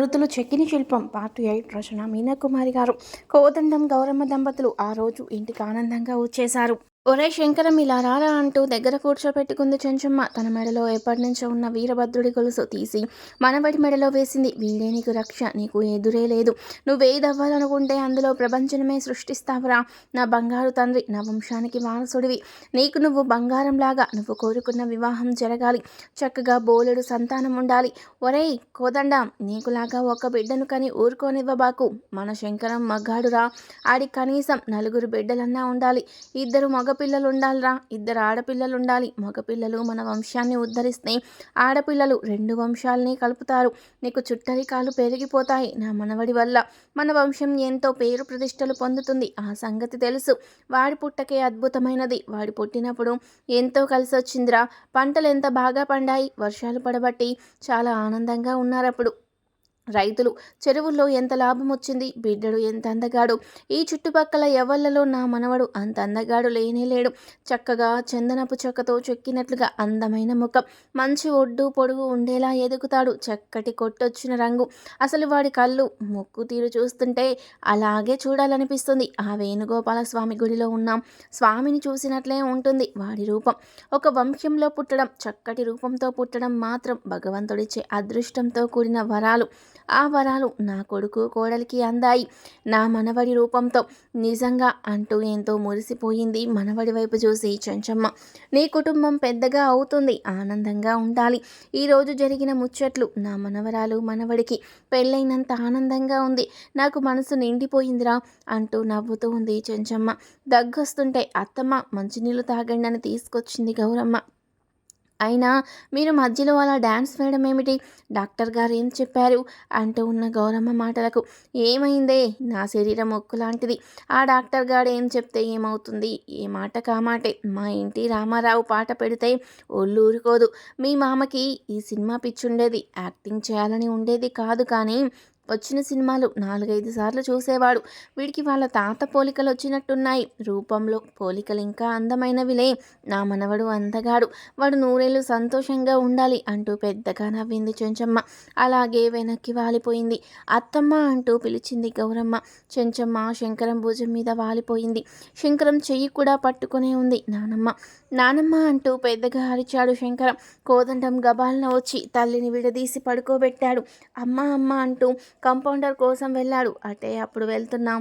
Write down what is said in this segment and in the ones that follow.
వృద్ధులు చెక్కిన శిల్పం. పార్ట్ ఎయిట్ రచన మీనాకుమారి గారు. కోదండం గౌరమ్మ దంపతులు ఆ రోజు ఇంటికి ఆనందంగా వచ్చేశారు. ఒరే శంకరం ఇలా రారా అంటూ దగ్గర కూర్చోపెట్టుకుంది చెంచమ్మ. తన మెడలో ఎప్పటి నుంచో ఉన్న వీరభద్రుడి గొలుసు తీసి మనబడి మెడలో వేసింది. వీడే నీకు రక్ష నీకు ఎదురే లేదు. నువ్వేదవ్వాలనుకుంటే అందులో ప్రపంచమే సృష్టిస్తావురా. నా బంగారు తండ్రి నా వంశానికి వారసుడివి. నీకు నువ్వు బంగారంలాగా నువ్వు కోరుకున్న వివాహం జరగాలి. చక్కగా బోలెడు సంతానం ఉండాలి. ఒరేయ్ కోదండ నీకులాగా ఒక బిడ్డను కని ఊరుకోనివ్వబాకు. మన శంకరం మగ్గాడురా ఆడి కనీసం నలుగురు బిడ్డలన్నా ఉండాలి. ఇద్దరు మగ మగపిల్లలు ఉండాలిరా ఇద్దరు ఆడపిల్లలు ఉండాలి మగపిల్లలు మన వంశాన్ని ఉద్ధరిస్తే ఆడపిల్లలు రెండు వంశాలని కలుపుతారు. నీకు చుట్టరికాలు పెరిగిపోతాయి. నా మనవడి వల్ల మన వంశం ఎంతో పేరు ప్రతిష్టలు పొందుతుంది. ఆ సంగతి తెలుసు. వాడి పుట్టకే అద్భుతమైనది. వాడి పుట్టినప్పుడు ఎంతో కలిసి వచ్చిందిరా పంటలు ఎంత బాగా పండాయి? వర్షాలు పడబట్టి చాలా ఆనందంగా ఉన్నారప్పుడు. రైతులు చెరువుల్లో ఎంత లాభం వచ్చింది బిడ్డడు ఎంత అందగాడు ఈ చుట్టుపక్కల ఎవళ్ళలో నా మనవడు అంత అందగాడు లేనే లేడు. చక్కగా చందనపు చెక్కతో చెక్కినట్లుగా అందమైన ముఖం. మంచి ఒడ్డు పొడుగు ఉండేలా ఎదుగుతాడు చక్కటి కొట్టొచ్చిన రంగు. అసలు వాడి కళ్ళు ముక్కు తీరు చూస్తుంటే అలాగే చూడాలనిపిస్తుంది. ఆ వేణుగోపాల స్వామి గుడిలో ఉన్నాం. స్వామిని చూసినట్లే ఉంటుంది వాడి రూపం. ఒక వంశంలో పుట్టడం చక్కటి రూపంతో పుట్టడం మాత్రం భగవంతుడిచ్చే అదృష్టంతో కూడిన వరాలు. ఆ వరాలు నా కొడుకు కోడలికి అందాయి. నా మనవడి రూపంతో నిజంగా అంటూ ఎంతో మురిసిపోయింది మనవడి వైపు చూసి చెంచమ్మ. నీ కుటుంబం పెద్దగా అవుతుంది ఆనందంగా ఉండాలి. ఈరోజు జరిగిన ముచ్చట్లు నా మనవరాలు మనవడికి పెళ్ళైనంత ఆనందంగా ఉంది. నాకు మనసు నిండిపోయిందిరా అంటూ నవ్వుతూ ఉంది చెంచమ్మ. దగ్గొస్తుంటే అత్తమ్మ మంచినీళ్ళు తాగండి అని తీసుకొచ్చింది గౌరమ్మ. అయినా మీరు మధ్యలో అలా డ్యాన్స్ వేయడం ఏమిటి? డాక్టర్ గారు ఏం చెప్పారు? అంటూ ఉన్న గౌరమ్మ మాటలకు ఏమైందే? నా శరీరం ఒక్కు లాంటిది ఆ డాక్టర్ గారు ఏం చెప్తే ఏమవుతుంది? ఏ మాట. కామాటే మా ఇంటి రామారావు పాట పెడితే ఒళ్ళు ఊరుకోదు. మీ మామకి ఈ సినిమా పిచ్చుండేది. యాక్టింగ్ చేయాలని ఉండేది కాదు కానీ వచ్చిన సినిమాలు నాలుగైదు సార్లు చూసేవాడు. వీడికి వాళ్ళ తాత పోలికలు వచ్చినట్టున్నాయి. రూపంలో పోలికలు ఇంకా అందమైనవిలే నా మనవడు అందగాడు. వాడు నూరేళ్ళు సంతోషంగా ఉండాలి అంటూ పెద్దగా నవ్వింది చెంచమ్మ. అలాగే వెనక్కి వాలిపోయింది. అత్తమ్మ అంటూ పిలిచింది గౌరమ్మ. చెంచమ్మ శంకరం భుజం మీద వాలిపోయింది. శంకరం చెయ్యి కూడా పట్టుకునే ఉంది. నానమ్మ నానమ్మ అంటూ పెద్దగా అరిచాడు శంకరం. కోదండం గబాలన వచ్చి తల్లిని విడదీసి పడుకోబెట్టాడు. అమ్మ అమ్మ అంటూ కంపౌండర్ కోసం వెళ్ళాడు. అటే అప్పుడు వెళ్తున్నాం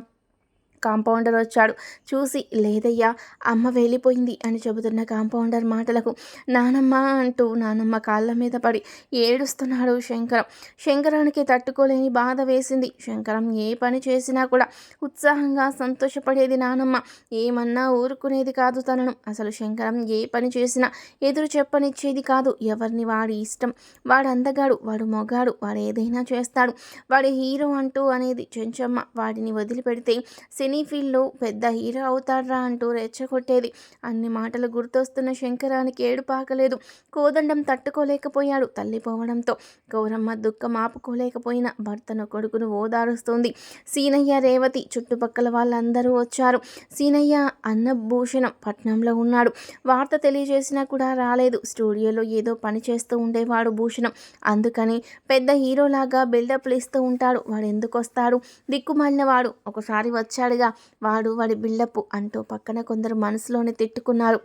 కాంపౌండర్ వచ్చాడు. చూసి లేదయ్యా అమ్మ వెళ్ళిపోయింది అని చెబుతున్న కాంపౌండర్ మాటలకు నానమ్మ అంటూ నానమ్మ కాళ్ళ మీద పడి ఏడుస్తున్నాడు శంకరం. శంకరానికి తట్టుకోలేని బాధ వేసింది. శంకరం ఏ పని చేసినా కూడా ఉత్సాహంగా సంతోషపడేది నానమ్మ. ఏమన్నా ఊరుకునేది కాదు తనను. అసలు శంకరం ఏ పని చేసినా ఎదురు చెప్పనిచ్చేది కాదు. ఎవరిని? వాడి ఇష్టం. వాడు అందగాడు వాడు మొగాడు వాడు ఏదైనా చేస్తాడు. వాడి హీరో అంటూ అనేది చెంచమ్మ వాడిని వదిలిపెడితే సినీ ఫీల్డ్లో పెద్ద హీరో అవుతాడ్రా అంటూ రెచ్చగొట్టేది. అన్ని మాటలు గుర్తొస్తున్న శంకరానికి ఏడు పాకలేదు. కోదండం తట్టుకోలేకపోయాడు తల్లి పోవడంతో. గౌరమ్మ దుఃఖం ఆపుకోలేకపోయిన భర్తను కొడుకును ఓదారుస్తుంది. సీనయ్య రేవతి చుట్టుపక్కల వాళ్ళందరూ వచ్చారు. సీనయ్య అన్నభూషణం పట్నంలో ఉన్నాడు. వార్త తెలియజేసినా కూడా రాలేదు. స్టూడియోలో ఏదో పని చేస్తూ ఉండేవాడు భూషణం. అందుకని పెద్ద హీరోలాగా బిల్డప్లు ఇస్తూ ఉంటాడు. వాడు ఎందుకు వస్తాడు దిక్కుమాలిన వాడు ఒకసారి వచ్చాడు వాడు వాడి బిల్డప్ అంటూ పక్కన కొందరు మనసులోనే తిట్టుకున్నారు.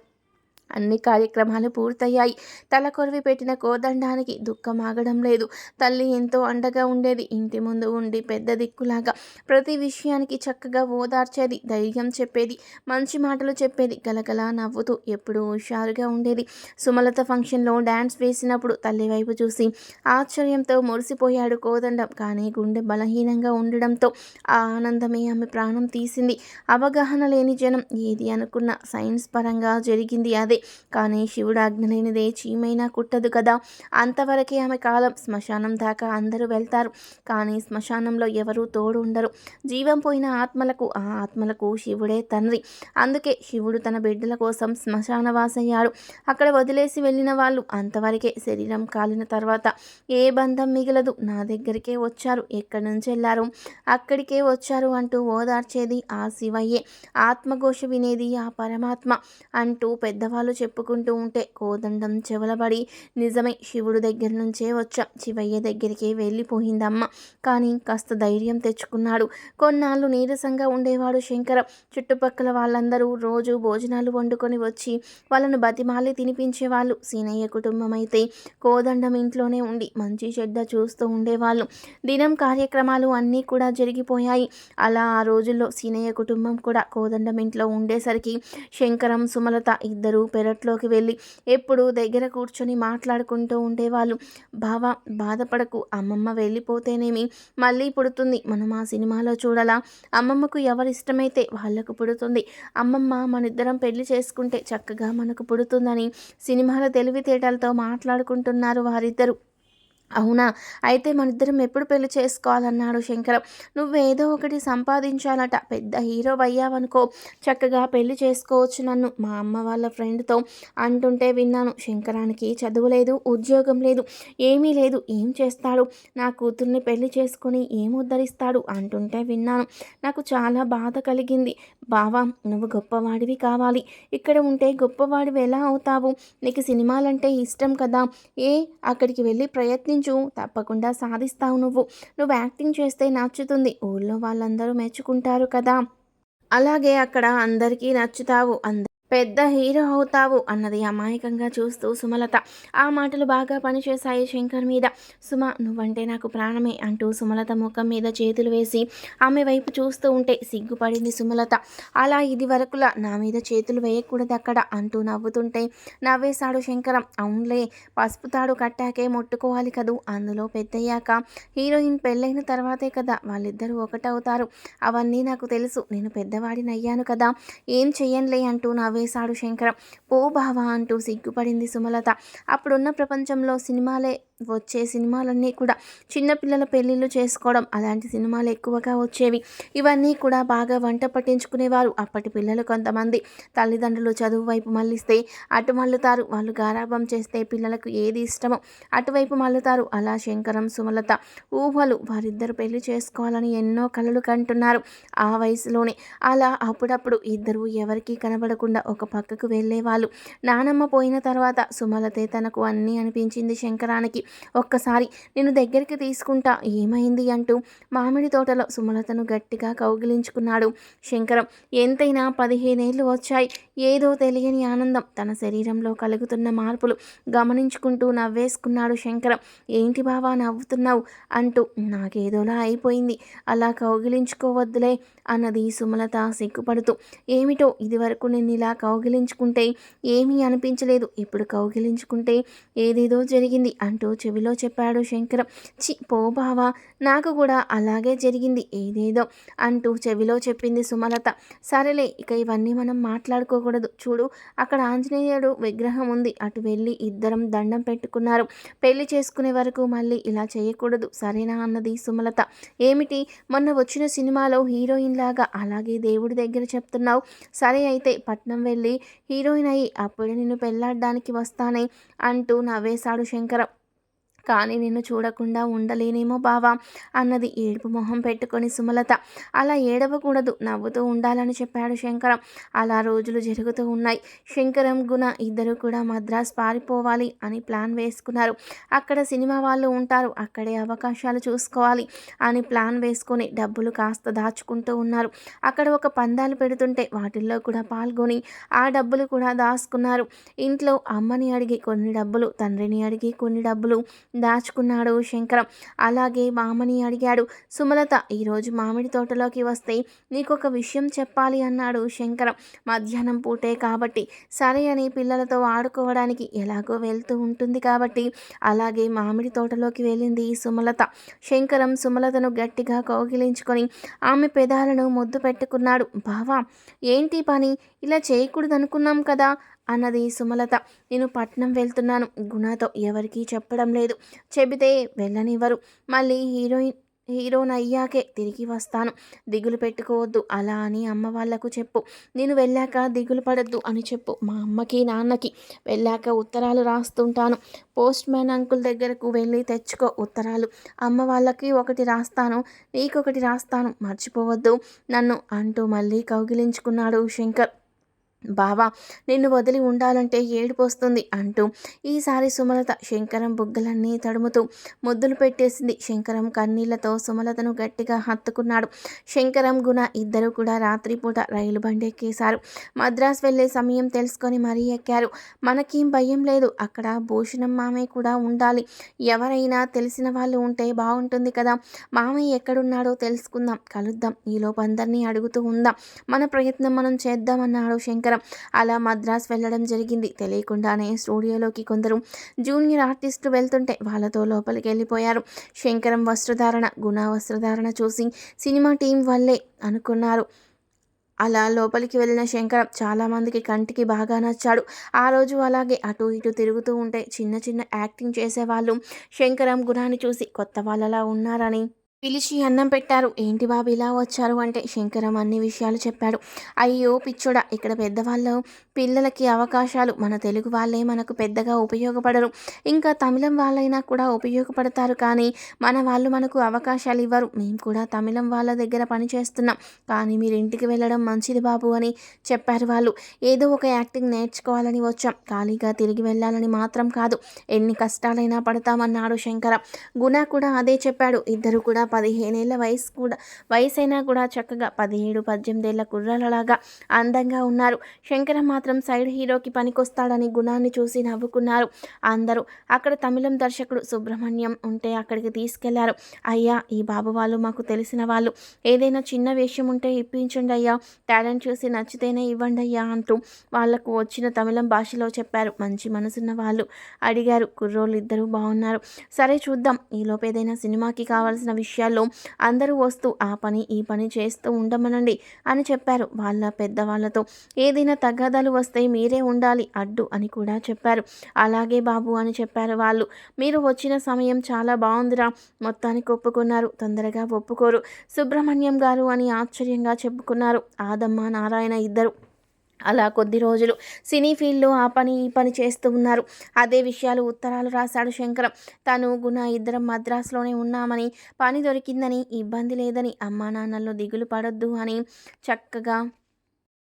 అన్ని కార్యక్రమాలు పూర్తయ్యాయి. తల కొరివి పెట్టిన కోదండానికి దుఃఖం ఆగడం లేదు. తల్లి ఎంతో అండగా ఉండేది. ఇంటి ముందు ఉండి పెద్ద దిక్కులాగా ప్రతి విషయానికి చక్కగా ఓదార్చేది ధైర్యం చెప్పేది మంచి మాటలు చెప్పేది గలగలా నవ్వుతూ ఎప్పుడూ హుషారుగా ఉండేది. సుమలత ఫంక్షన్లో డ్యాన్స్ వేసినప్పుడు తల్లి వైపు చూసి ఆశ్చర్యంతో మురిసిపోయాడు కోదండం. కానీ గుండె బలహీనంగా ఉండడంతో ఆ ఆనందమే ఆమె ప్రాణం తీసింది. అవగాహన లేని జనం ఏది అనుకున్న సైన్స్ పరంగా జరిగింది అదే. కానీ శివుడు ఆజ్ఞ లేనిదే చీమైనా కుట్టదు కదా. అంతవరకే ఆమె కాలం శ్మశానం దాకా అందరూ వెళ్తారు. కానీ శ్మశానంలో ఎవరూ తోడు ఉండరు జీవం పోయిన ఆత్మలకు ఆ ఆత్మలకు శివుడే తండ్రి. అందుకే శివుడు తన బిడ్డల కోసం శ్మశానవాసయ్యాడు. అక్కడ వదిలేసి వెళ్ళిన వాళ్ళు అంతవరకే శరీరం కాలిన తర్వాత ఏ బంధం మిగలదు. నా దగ్గరికే వచ్చారు. ఎక్కడి నుంచి వెళ్ళారు? అక్కడికే వచ్చారు అంటూ ఓదార్చేది ఆ శివయ్యే. ఆత్మఘోష వినేది ఆ పరమాత్మ అంటూ పెద్దవాళ్ళు వాళ్ళు చెప్పుకుంటూ ఉంటే కోదండం చెవలబడి నిజమే శివుడు దగ్గర నుంచే వచ్చాం. శివయ్య దగ్గరికి వెళ్ళిపోయిందమ్మ. కానీ కాస్త ధైర్యం తెచ్చుకున్నాడు. కొన్నాళ్ళు నీరసంగా ఉండేవాడు శంకర. చుట్టుపక్కల వాళ్ళందరూ రోజు భోజనాలు వండుకొని వచ్చి వాళ్ళను బతిమాలి తినిపించేవాళ్ళు. సీనయ్య కుటుంబం అయితే కోదండం ఇంట్లోనే ఉండి మంచి చెడ్డ చూస్తూ ఉండేవాళ్ళు. దినం కార్యక్రమాలు అన్నీ కూడా జరిగిపోయాయి. అలా ఆ రోజుల్లో సీనయ్య కుటుంబం కూడా కోదండం ఇంట్లో ఉండేసరికి శంకరం సుమలత ఇద్దరూ పెరట్లోకి వెళ్ళి ఎప్పుడు దగ్గర కూర్చొని మాట్లాడుకుంటూ ఉండేవాళ్ళు. బావ బాధపడకు. అమ్మమ్మ వెళ్ళిపోతేనేమి మళ్ళీ పుడుతుంది. మనం ఆ సినిమాలో చూడాలా? అమ్మమ్మకు ఎవరిష్టమైతే వాళ్ళకు పుడుతుంది. అమ్మమ్మ మనిద్దరం పెళ్ళి చేసుకుంటే చక్కగా మనకు పుడుతుందని సినిమాల తెలివితేటలతో మాట్లాడుకుంటున్నారు వారిద్దరు. అవునా? అయితే మనిద్దరం ఎప్పుడు పెళ్ళి చేసుకోవాలన్నాడు శంకరం. నువ్వేదో ఒకటి సంపాదించాలట. పెద్ద హీరో అయ్యావనుకో చక్కగా పెళ్ళి చేసుకోవచ్చు నన్ను. మా అమ్మ వాళ్ళ ఫ్రెండ్తో అంటుంటే విన్నాను. శంకరానికి చదువు లేదు ఉద్యోగం లేదు ఏమీ లేదు. ఏం చేస్తాడు? నా కూతుర్ని పెళ్ళి చేసుకుని ఏం ఉద్ధరిస్తాడు? అంటుంటే విన్నాను. నాకు చాలా బాధ కలిగింది. బావా నువ్వు గొప్పవాడివి కావాలి. ఇక్కడ ఉంటే గొప్పవాడివి ఎలా అవుతావు? నీకు సినిమాలంటే ఇష్టం కదా. ఏ అక్కడికి వెళ్ళి ప్రయత్నించు. తప్పకుండా సాధిస్తావు నువ్వు. నువ్వు యాక్టింగ్ చేస్తే నచ్చుతుంది. ఊళ్ళో వాళ్ళందరూ మెచ్చుకుంటారు కదా. అలాగే అక్కడ అందరికీ నచ్చుతావు. అంద పెద్ద హీరో అవుతావు అన్నది అమాయకంగా చూస్తూ సుమలత. ఆ మాటలు బాగా పనిచేశాయి శంకర్ మీద. సుమ నువ్వంటే నాకు ప్రాణమే అంటూ సుమలత ముఖం మీద చేతులు వేసి ఆమె వైపు చూస్తూ ఉంటే సిగ్గుపడింది సుమలత. అలా ఇది వరకులా నా మీద చేతులు వేయకూడదు అక్కడ అంటూ నవ్వుతుంటే నవ్వేశాడు శంకరం. అవునులే పసుపు తాడు కట్టాకే ముట్టుకోవాలి కదూ? అందులో పెద్దయ్యాక హీరోయిన్ పెళ్ళైన తర్వాతే కదా వాళ్ళిద్దరూ ఒకటవుతారు. అవన్నీ నాకు తెలుసు. నేను పెద్దవాడినయ్యాను కదా. ఏం చెయ్యనులే అంటూ వేశాడు శంకరం. పో బావా అంటూ సిగ్గుపడింది సుమలత. అప్పుడున్న ప్రపంచంలో సినిమాలే వచ్చే సినిమాలన్నీ కూడా చిన్నపిల్లల పెళ్ళిళ్ళు చేసుకోవడం అలాంటి సినిమాలు ఎక్కువగా వచ్చేవి. ఇవన్నీ కూడా బాగా వంట పట్టించుకునేవారు. అప్పటి పిల్లలు కొంతమంది తల్లిదండ్రులు చదువు వైపు మళ్ళిస్తే అటు మల్లుతారు వాళ్ళు గారాభం చేస్తే పిల్లలకు ఏది ఇష్టమో అటువైపు మల్లుతారు అలా శంకరం సుమలత ఊహలు వారిద్దరు పెళ్ళి చేసుకోవాలని ఎన్నో కలలు కంటున్నారు ఆ వయసులోనే. అలా అప్పుడప్పుడు ఇద్దరు ఎవరికీ కనబడకుండా ఒక పక్కకు వెళ్ళేవాళ్ళు. నానమ్మ పోయిన తర్వాత సుమలతే తనకు అన్నీ అనిపించింది శంకరానికి. ఒక్కసారి నేను దగ్గరికి తీసుకుంటా. ఏమైంది అంటూ మామిడి తోటలో సుమలతను గట్టిగా కౌగిలించుకున్నాడు. శంకరం ఎంతైనా పదిహేనేళ్ళు వచ్చాయి. ఏదో తెలియని ఆనందం. తన శరీరంలో కలుగుతున్న మార్పులు గమనించుకుంటూ నవ్వేసుకున్నాడు శంకరం. ఏంటి బావా నవ్వుతున్నావు? అంటూ నాకేదోలా అయిపోయింది. అలా కౌగిలించుకోవద్దులే అన్నది సుమలత సిగ్గుపడుతూ. ఏమిటో ఇదివరకు నేను ఇలా కౌగిలించుకుంటే ఏమీ అనిపించలేదు. ఇప్పుడు కౌగిలించుకుంటే ఏదేదో జరిగింది అంటూ చెవిలో చెప్పాడు శంకర. చి పో బావా నాకు కూడా అలాగే జరిగింది ఏదేదో అంటూ చెవిలో చెప్పింది సుమలత. సరేలే ఇక ఇవన్నీ మనం మాట్లాడుకోకూడదు. చూడు అక్కడ ఆంజనేయుడు విగ్రహం ఉంది. అటు వెళ్ళి ఇద్దరం దండం పెట్టుకున్నారు. పెళ్ళి చేసుకునే వరకు మళ్ళీ ఇలా చేయకూడదు. సరేనా అన్నది సుమలత. ఏమిటి? మొన్న వచ్చిన సినిమాలో హీరోయిన్ లాగా అలాగే దేవుడి దగ్గర చెప్తున్నావు. సరే అయితే పట్నం వెళ్ళి హీరోయిన్ అయ్యి అప్పుడే నిన్ను పెళ్ళాడడానికి వస్తానే అంటూ నవ్వేశాడు శంకరం. కానీ నిన్ను చూడకుండా ఉండలేనేమో బావా అన్నది ఏడుపు మొహం పెట్టుకొని సుమలత. అలా ఏడవకూడదు నవ్వుతూ ఉండాలని చెప్పాడు శంకరం. అలా రోజులు జరుగుతూ ఉన్నాయి. శంకరం గుణ ఇద్దరు కూడా మద్రాస్ పారిపోవాలి అని ప్లాన్ వేసుకున్నారు. అక్కడ సినిమా వాళ్ళు ఉంటారు అక్కడే అవకాశాలు చూసుకోవాలి అని ప్లాన్ వేసుకొని డబ్బులు కాస్త దాచుకుంటూ ఉన్నారు. అక్కడ ఒక పందాలు పెడుతుంటే వాటిల్లో కూడా పాల్గొని ఆ డబ్బులు కూడా దాచుకున్నారు. ఇంట్లో అమ్మని అడిగి కొన్ని డబ్బులు తండ్రిని అడిగి కొన్ని డబ్బులు దాచుకున్నాడు శంకరం. అలాగే మామని అడిగాడు సుమలత ఈరోజు మామిడి తోటలోకి వస్తే నీకు ఒక విషయం చెప్పాలి అన్నాడు శంకరం. మధ్యాహ్నం పూటే కాబట్టి సరే అని పిల్లలతో ఆడుకోవడానికి ఎలాగో వెళ్తూ ఉంటుంది కాబట్టి అలాగే మామిడి తోటలోకి వెళ్ళింది సుమలత. శంకరం సుమలతను గట్టిగా కౌగిలించుకొని ఆమె పెదాలను ముద్దు పెట్టుకున్నాడు. బావా ఏంటి పని? ఇలా చేయకూడదనుకున్నాం కదా. అన్నది సుమలత. నేను పట్నం వెళ్తున్నాను. గుణతో ఎవరికీ చెప్పడం లేదు. చెబితే వెళ్ళనివ్వరు. మళ్ళీ హీరోయిన్ హీరోన్ అయ్యాకే తిరిగి వస్తాను. దిగులు పెట్టుకోవద్దు. అలా అని అమ్మ వాళ్ళకు చెప్పు. నేను వెళ్ళాక దిగులు పడద్దు అని చెప్పు. మా అమ్మకి నాన్నకి వెళ్ళాక ఉత్తరాలు రాస్తుంటాను. పోస్ట్ మ్యాన్ అంకుల్ దగ్గరకు వెళ్ళి తెచ్చుకో ఉత్తరాలు. అమ్మ వాళ్ళకి ఒకటి రాస్తాను. నీకొకటి రాస్తాను. మర్చిపోవద్దు. నన్ను అంటూ మళ్ళీ కౌగిలించుకున్నాడు శంకర్. బావా నిన్ను వదిలి ఉండాలంటే ఏడుపు వస్తుంది అంటూ ఈసారి సుమలత శంకరం బుగ్గలన్నీ తడుముతూ ముద్దులు పెట్టేసింది. శంకరం కన్నీళ్ళతో సుమలతను గట్టిగా హత్తుకున్నాడు. శంకరం గుణ ఇద్దరు కూడా రాత్రిపూట రైలు బండి ఎక్కేశారు. మద్రాస్ వెళ్ళే సమయం తెలుసుకొని మరీ ఎక్కారు. మనకేం భయం లేదు. అక్కడ భూషణం మామయ్య కూడా ఉండాలి. ఎవరైనా తెలిసిన వాళ్ళు ఉంటే బాగుంటుంది కదా. మామయ్య ఎక్కడున్నాడో తెలుసుకుందాం. కలుద్దాం. ఈలోపు అందరినీ అడుగుతూ ఉందాం. మన ప్రయత్నం మనం చేద్దామన్నాడు శంకరం. అలా మద్రాస్ వెళ్ళడం జరిగింది. తెలియకుండానే స్టూడియోలోకి కొందరు జూనియర్ ఆర్టిస్టులు వెళ్తుంటే వాళ్ళతో లోపలికి వెళ్ళిపోయారు. శంకరం వస్త్రధారణ గుణ వస్త్రధారణ చూసి సినిమా టీం వల్లే అనుకున్నారు. అలా లోపలికి వెళ్ళిన శంకరం చాలామందికి కంటికి బాగా నచ్చాడు. ఆ రోజు అలాగే అటు ఇటు తిరుగుతూ ఉంటే చిన్న చిన్న యాక్టింగ్ చేసేవాళ్ళు. శంకరం గుణాన్ని చూసి కొత్త వాళ్ళలా ఉన్నారని పిలిచి అన్నం పెట్టారు. ఏంటి బాబు ఇలా వచ్చారు? అంటే శంకరం అన్ని విషయాలు చెప్పాడు. అయ్యో పిచ్చోడా ఇక్కడ పెద్దవాళ్ళు పిల్లలకి అవకాశాలు మన తెలుగు వాళ్ళే మనకు పెద్దగా ఉపయోగపడరు. ఇంకా తమిళం వాళ్ళైనా కూడా ఉపయోగపడతారు కానీ మన వాళ్ళు మనకు అవకాశాలు ఇవ్వరు. మేము కూడా తమిళం వాళ్ళ దగ్గర పని చేస్తున్నాం. కానీ మీరు ఇంటికి వెళ్ళడం మంచిది బాబు అని చెప్పారు వాళ్ళు. ఏదో ఒక యాక్టింగ్ నేర్చుకోవాలని వచ్చాం. ఖాళీగా తిరిగి వెళ్ళాలని మాత్రం కాదు. ఎన్ని కష్టాలైనా పడతామన్నాడు శంకర. గుణ కూడా అదే చెప్పాడు. ఇద్దరు కూడా పదిహేనేళ్ళ వయసు కూడా వయసు అయినా కూడా చక్కగా పదిహేడు పద్దెనిమిదేళ్ళ కుర్రాలలాగా అందంగా ఉన్నారు. శంకర మాత్రం సైడ్ హీరోకి పనికొస్తాడని గుణాన్ని చూసి నవ్వుకున్నారు. అందరూ అక్కడ తమిళం దర్శకుడు సుబ్రహ్మణ్యం ఉంటే అక్కడికి తీసుకెళ్ళారు. అయ్యా ఈ బాబు వాళ్ళు మాకు తెలిసిన వాళ్ళు. ఏదైనా చిన్న వేషం ఉంటే ఇప్పించండి అయ్యా. టాలెంట్ చూసి నచ్చితేనే ఇవ్వండి అయ్యా అంటూ వాళ్ళకు వచ్చిన తమిళం భాషలో చెప్పారు. మంచి మనసున్న వాళ్ళు అడిగారు. కుర్రోళ్ళు ఇద్దరు బాగున్నారు సరే చూద్దాం. ఈలోపు ఏదైనా సినిమాకి కావాల్సిన విషయాల్లో అందరూ వస్తూ ఆ పని ఈ పని చేస్తూ ఉండమనండి అని చెప్పారు. వాళ్ళ పెద్దవాళ్ళతో ఏదైనా తగాదాలు వస్తే మీరే ఉండాలి అడ్డు అని కూడా చెప్పారు. అలాగే బాబు అని చెప్పారు వాళ్ళు. మీరు వచ్చిన సమయం చాలా బాగుందిరా. మొత్తానికి ఒప్పుకున్నారు. తొందరగా ఒప్పుకోరు. సుబ్రహ్మణ్యం గారు అని ఆశ్చర్యంగా చెప్పుకున్నారు. ఆదమ్మ నారాయణ ఇద్దరు అలా కొద్ది రోజులు సినీ ఫీల్డ్లో ఆ పని ఈ పని చేస్తూ ఉన్నారు. అదే విషయాలు ఉత్తరాలు రాశాడు శంకరం. తను గుణ ఇద్దరం మద్రాసులోనే ఉన్నామని పని దొరికిందని ఇబ్బంది లేదని అమ్మా నాన్నల్లో దిగులు పడొద్దు అని చక్కగా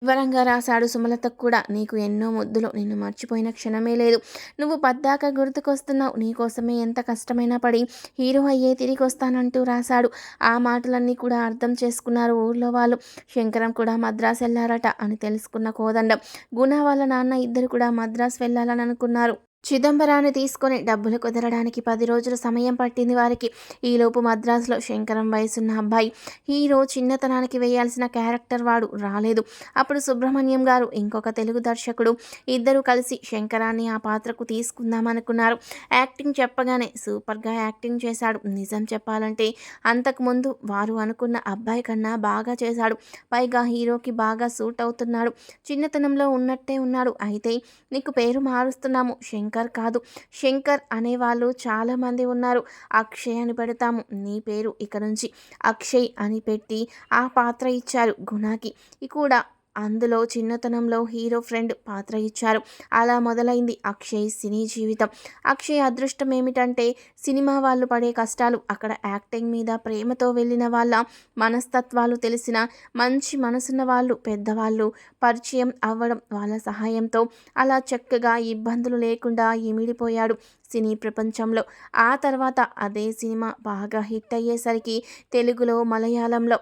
వివరంగా రాశాడు సుమలతకు కూడా. నీకు ఎన్నో ముద్దులు నిన్ను మర్చిపోయిన క్షణమే లేదు. నువ్వు పద్దాక గుర్తుకొస్తున్నావు నీకోసమే ఎంత కష్టమైనా పడి హీరో అయ్యే తిరిగి వస్తానంటూ రాశాడు. ఆ మాటలన్నీ కూడా అర్థం చేసుకున్నారు ఊర్లో వాళ్ళు. శంకరం కూడా మద్రాసు వెళ్ళారట అని తెలుసుకున్న కోదండం. గుణ వాళ్ళ నాన్న ఇద్దరు కూడా మద్రాసు వెళ్ళాలని అనుకున్నారు. చిదంబరాన్ని తీసుకొని డబ్బులు కుదరడానికి పది రోజులు సమయం పట్టింది వారికి. ఈలోపు మద్రాసులో శంకరం వయసున్న అబ్బాయి. హీరో చిన్నతనానికి వేయాల్సిన క్యారెక్టర్ వాడు రాలేదు. అప్పుడు సుబ్రహ్మణ్యం గారు ఇంకొక తెలుగు దర్శకుడు. ఇద్దరు కలిసి శంకరాన్ని ఆ పాత్రకు తీసుకుందామనుకున్నారు. యాక్టింగ్ చెప్పగానే సూపర్గా యాక్టింగ్ చేశాడు. నిజం చెప్పాలంటే అంతకుముందు వారు అనుకున్న అబ్బాయి కన్నా బాగా చేశాడు. పైగా హీరోకి బాగా సూట్ అవుతున్నాడు. చిన్నతనంలో ఉన్నట్టే ఉన్నాడు. అయితే నీకు పేరు మారుస్తున్నాము. శంకర్ శంకర్ కాదు. శంకర్ అనేవాళ్ళు చాలామంది ఉన్నారు. అక్షయ్ అని పెడతాము. నీ పేరు ఇక నుంచి అక్షయ్ అని పెట్టి ఆ పాత్ర ఇచ్చారు గుణాకి. కూడా అందులో చిన్నతనంలో హీరో ఫ్రెండ్ పాత్ర ఇచ్చారు. అలా మొదలైంది అక్షయ్ సినీ జీవితం. అక్షయ్ అదృష్టం ఏమిటంటే సినిమా వాళ్ళు పడే కష్టాలు అక్కడ యాక్టింగ్ మీద ప్రేమతో వెళ్ళిన వాళ్ళ మనస్తత్వాలు తెలిసిన మంచి మనసున్న వాళ్ళు పెద్దవాళ్ళు పరిచయం అవ్వడం వాళ్ళ సహాయంతో అలా చక్కగా ఇబ్బందులు లేకుండా ఇమిడిపోయాడు సినీ ప్రపంచంలో. ఆ తర్వాత అదే సినిమా బాగా హిట్ అయ్యేసరికి తెలుగులో మలయాళంలో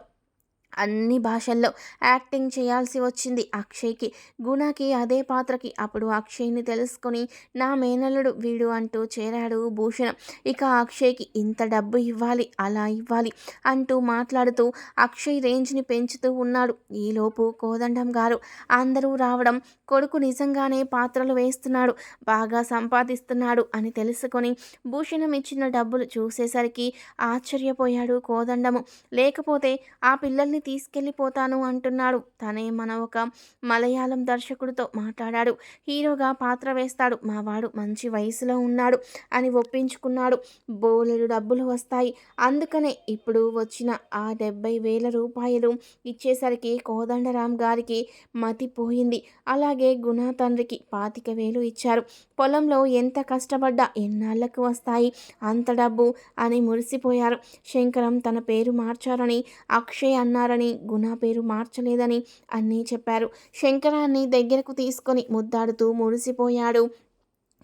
అన్ని భాషల్లో యాక్టింగ్ చేయాల్సి వచ్చింది అక్షయ్కి. గుణకి అదే పాత్రకి అప్పుడు అక్షయ్ని తెలుసుకొని నా మేనల్లుడు వీడు అంటూ చేరాడు భూషణం. ఇక అక్షయ్కి ఇంత డబ్బు ఇవ్వాలి అలా ఇవ్వాలి అంటూ మాట్లాడుతూ అక్షయ్ రేంజ్ని పెంచుతూ ఉన్నాడు. ఈలోపు కోదండం గారు అందరూ రావడం కొడుకు నిజంగానే పాత్రలు వేస్తున్నాడు బాగా సంపాదిస్తున్నాడు అని తెలుసుకొని భూషణం ఇచ్చిన డబ్బులు చూసేసరికి ఆశ్చర్యపోయాడు కోదండము. లేకపోతే ఆ పిల్లల్ని తీసుకెళ్ళిపోతాను అంటున్నాడు. తనే మన ఒక మలయాళం దర్శకుడితో మాట్లాడాడు. హీరోగా పాత్ర వేస్తాడు. మా వాడు మంచి వయసులో ఉన్నాడు అని ఒప్పించుకున్నాడు. బోలెడు డబ్బులు వస్తాయి. అందుకనే ఇప్పుడు వచ్చిన ఆ డెబ్బై వేల రూపాయలు ఇచ్చేసరికి కోదండరాం గారికి మతిపోయింది అలాగే గుణ తండ్రికి పాతిక వేలు ఇచ్చారు. పొలంలో ఎంత కష్టపడ్డా ఎన్నాళ్ళకు వస్తాయి? అంత డబ్బు అని మురిసిపోయారు. శంకరం తన పేరు మార్చారని అక్షయ్ అన్నారు. చేశారని గుణ పేరు మార్చలేదని అన్నీ చెప్పారు. శంకరాన్ని దగ్గరకు తీసుకొని ముద్దాడుతూ మురిసిపోయాడు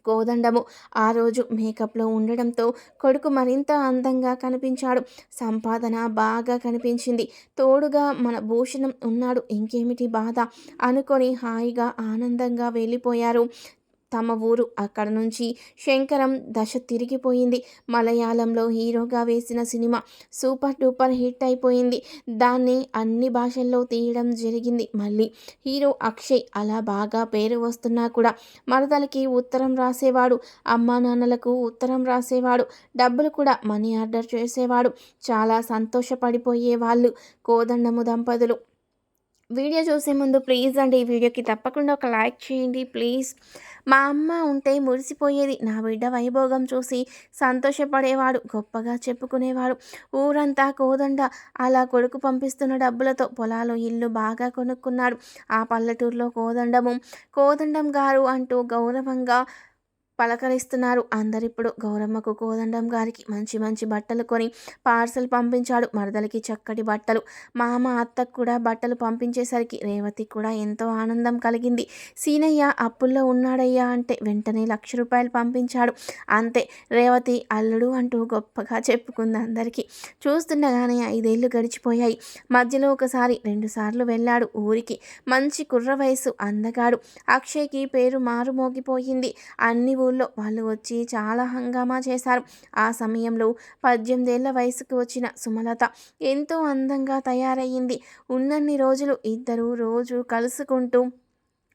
కోదండము. ఆ రోజు మేకప్లో ఉండడంతో కొడుకు మరింత అందంగా కనిపించాడు. సంపాదన బాగా కనిపించింది. తోడుగా మన భూషణం ఉన్నాడు. ఇంకేమిటి బాధ? అనుకొని హాయిగా ఆనందంగా వెళ్ళిపోయారు. తమ ఊరు అక్కడ నుంచి శంకరం దశ తిరిగిపోయింది. మలయాళంలో హీరోగా వేసిన సినిమా సూపర్ డూపర్ హిట్ అయిపోయింది. దాన్ని అన్ని భాషల్లో తీయడం జరిగింది. మళ్ళీ హీరో అక్షయ్ అలా బాగా పేరు వస్తున్నా కూడా మరదలకి ఉత్తరం రాసేవాడు అమ్మా నాన్నలకు ఉత్తరం రాసేవాడు డబ్బులు కూడా మనీ ఆర్డర్ చేసేవాడు. చాలా సంతోషపడిపోయే వాళ్ళు కోదండము దంపతులు. వీడియో చూసే ముందు ప్లీజ్ అండి ఈ వీడియోకి తప్పకుండా ఒక లైక్ చేయండి. ప్లీజ్ మా అమ్మ ఉంటే మురిసిపోయేది. నా బిడ్డ వైభోగం చూసి సంతోషపడేవాడు గొప్పగా చెప్పుకునేవాడు. ఊరంతా కోదండ. అలా కొడుకు పంపిస్తున్న డబ్బులతో పొలాలు ఇల్లు బాగా కొనుక్కున్నాడు. ఆ పల్లెటూరులో కోదండము. కోదండం గారు అంటూ గౌరవంగా పలకరిస్తున్నారు. అందరిప్పుడు గౌరమ్మకు కోదండం గారికి మంచి మంచి బట్టలు కొని పార్సల్ పంపించాడు. మరదలకి చక్కటి బట్టలు. మామ అత్తకు కూడా బట్టలు పంపించేసరికి రేవతి కూడా ఎంతో ఆనందం కలిగింది. సీనయ్య అప్పుల్లో ఉన్నాడయ్యా అంటే వెంటనే లక్ష రూపాయలు పంపించాడు. అంతే రేవతి అల్లుడు అంటూ గొప్పగా చెప్పుకుంది అందరికీ. చూస్తుండగానే ఐదేళ్ళు గడిచిపోయాయి. మధ్యలో ఒకసారి రెండుసార్లు వెళ్ళాడు ఊరికి. మంచి కుర్ర వయసు అందగాడు. అక్షయ్కి పేరు మారుమోగిపోయింది. అన్ని ఊళ్ళో వాళ్ళు వచ్చి చాలా హంగామా చేశారు. ఆ సమయంలో పద్దెనిమిదేళ్ళ వయసుకు వచ్చిన సుమలత ఎంతో అందంగా తయారయ్యింది. ఉన్నన్ని రోజులు ఇద్దరు రోజు కలుసుకుంటూ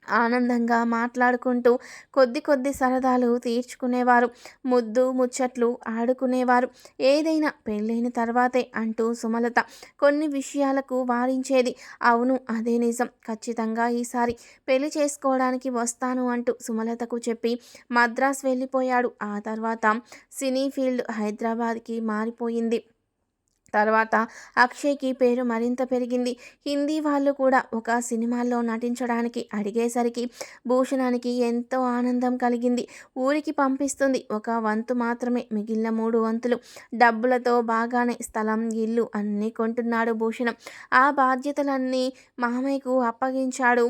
ఆనందంగా మాట్లాడుకుంటూ కొద్ది కొద్ది సరదాలు తీర్చుకునేవారు. ముద్దు ముచ్చట్లు ఆడుకునేవారు. ఏదైనా పెళ్ళైన తర్వాతే అంటూ సుమలత కొన్ని విషయాలకు వారించేది. అవును అదే నిజం. ఖచ్చితంగా ఈసారి పెళ్ళి చేసుకోవడానికి వస్తాను అంటూ సుమలతకు చెప్పి మద్రాస్ వెళ్ళిపోయాడు. ఆ తర్వాత సినీ ఫీల్డ్ హైదరాబాద్కి మారిపోయింది. తర్వాత అక్షయ్కి పేరు మరింత పెరిగింది. హిందీ వాళ్ళు కూడా ఒక సినిమాల్లో నటించడానికి అడిగేసరికి భూషణానికి ఎంతో ఆనందం కలిగింది. ఊరికి పంపిస్తుంది. ఒక వంతు మాత్రమే మిగిలిన మూడు వంతులు. డబ్బులతో బాగానే స్థలం ఇల్లు అన్నీ కొంటున్నాడు భూషణం. ఆ బాధ్యతలన్నీ మామయ్యకు అప్పగించాడు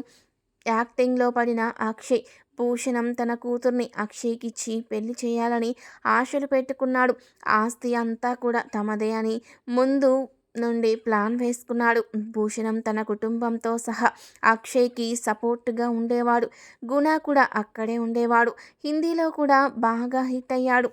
యాక్టింగ్లో పడిన అక్షయ్. భూషణం తన కూతుర్ని అక్షయ్కిచ్చి పెళ్ళి చేయాలని ఆశలు పెట్టుకున్నాడు. ఆస్తి అంతా కూడా తమదే అని ముందు నుండి ప్లాన్ వేసుకున్నాడు. భూషణం తన కుటుంబంతో సహా అక్షయ్కి సపోర్ట్గా ఉండేవాడు. గుణ కూడా అక్కడే ఉండేవాడు. హిందీలో కూడా బాగా హిట్ అయ్యాడు.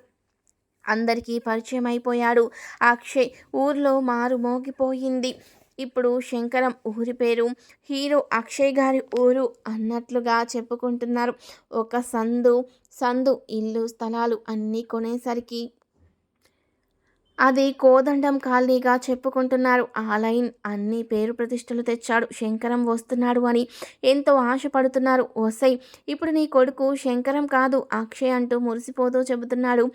అందరికీ పరిచయం అయిపోయాడు అక్షయ్. ఊర్లో మారు మోగిపోయింది ఇప్పుడు శంకరం ఊరి పేరు హీరో అక్షయ్ గారి ఊరు అన్నట్లుగా చెప్పుకుంటున్నారు. ఒక సందు సందు ఇల్లు స్థలాలు అన్నీ కొనేసరికి అది కోదండం కాలనీగా చెప్పుకుంటున్నారు. ఆ లైన్ అన్ని పేరు ప్రతిష్టలు తెచ్చాడు. శంకరం వస్తున్నాడు అని ఎంతో ఆశపడుతున్నారు వసై ఇప్పుడు నీ కొడుకు శంకరం కాదు అక్షయ్ అంటూ మురిసిపోతూ చెబుతున్నాడు.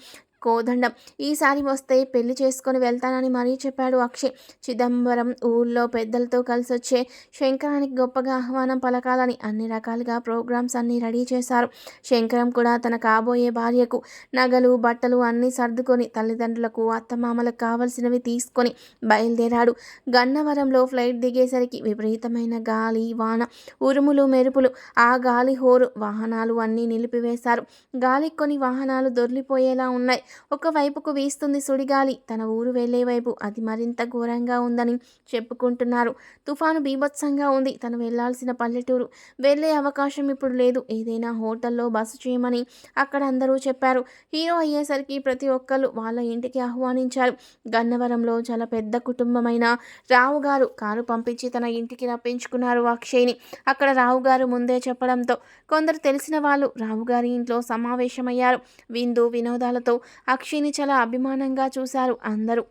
కోదండం. ఈసారి వస్తే పెళ్ళి చేసుకొని వెళ్తానని మరీ చెప్పాడు అక్షయ్. చిదంబరం ఊళ్ళో పెద్దలతో కలిసి వచ్చే శంకరానికి గొప్పగా ఆహ్వానం పలకాలని అన్ని రకాలుగా ప్రోగ్రామ్స్ అన్నీ రెడీ చేశారు. శంకరం కూడా తన కాబోయే భార్యకు నగలు బట్టలు అన్నీ సర్దుకొని తల్లిదండ్రులకు అత్తమామలకు కావలసినవి తీసుకొని బయలుదేరాడు. గన్నవరంలో ఫ్లైట్ దిగేసరికి విపరీతమైన గాలి వాన ఉరుములు మెరుపులు ఆ గాలి హోరు వాహనాలు అన్నీ నిలిపివేశారు. గాలి కొన్ని వాహనాలు దొర్లిపోయేలా ఉన్నాయి. ఒకవైపుకు వీస్తుంది సుడిగాలి. తన ఊరు వెళ్ళే వైపు అది మరింత ఘోరంగా ఉందని చెప్పుకుంటున్నారు. తుఫాను బీభత్సంగా ఉంది. తను వెళ్ళాల్సిన పల్లెటూరు వెళ్ళే అవకాశం ఇప్పుడు లేదు. ఏదైనా హోటల్లో బస చేయమని అక్కడ అందరూ చెప్పారు. హీరో అయ్యేసరికి ప్రతి ఒక్కరు వాళ్ళ ఇంటికి ఆహ్వానించారు. గన్నవరంలో చాలా పెద్ద కుటుంబమైన రావు గారు కారు పంపించి తన ఇంటికి రప్పించుకున్నారు అక్షయ్ని. అక్కడ రావు గారు ముందే చెప్పడంతో కొందరు తెలిసిన వాళ్ళు రావు గారి ఇంట్లో సమావేశమయ్యారు. విందు వినోదాలతో అక్షయ్ని చాలా అభిమానంగా చూశారు అందరూ.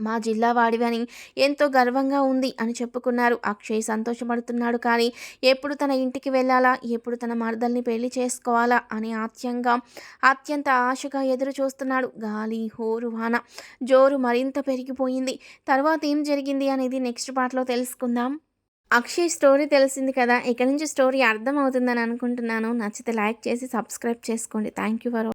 మా జిల్లా వాడివని ఎంతో గర్వంగా ఉంది అని చెప్పుకున్నారు. అక్షయ్ సంతోషపడుతున్నాడు కానీ ఎప్పుడు తన ఇంటికి వెళ్ళాలా? ఎప్పుడు తన మరదల్ని పెళ్ళి చేసుకోవాలా? అని ఆత్యంగా అత్యంత ఆశగా ఎదురు చూస్తున్నాడు. గాలి హోరు వాన జోరు మరింత పెరిగిపోయింది. తర్వాత ఏం జరిగింది అనేది నెక్స్ట్ పార్ట్లో తెలుసుకుందాం. అక్షయ్ స్టోరీ తెలిసింది కదా? ఇక నుంచి స్టోరీ అర్థం అవుతుందని అనుకుంటున్నాను. నచ్చితే లైక్ చేసి సబ్స్క్రైబ్ చేసుకోండి. Thank you for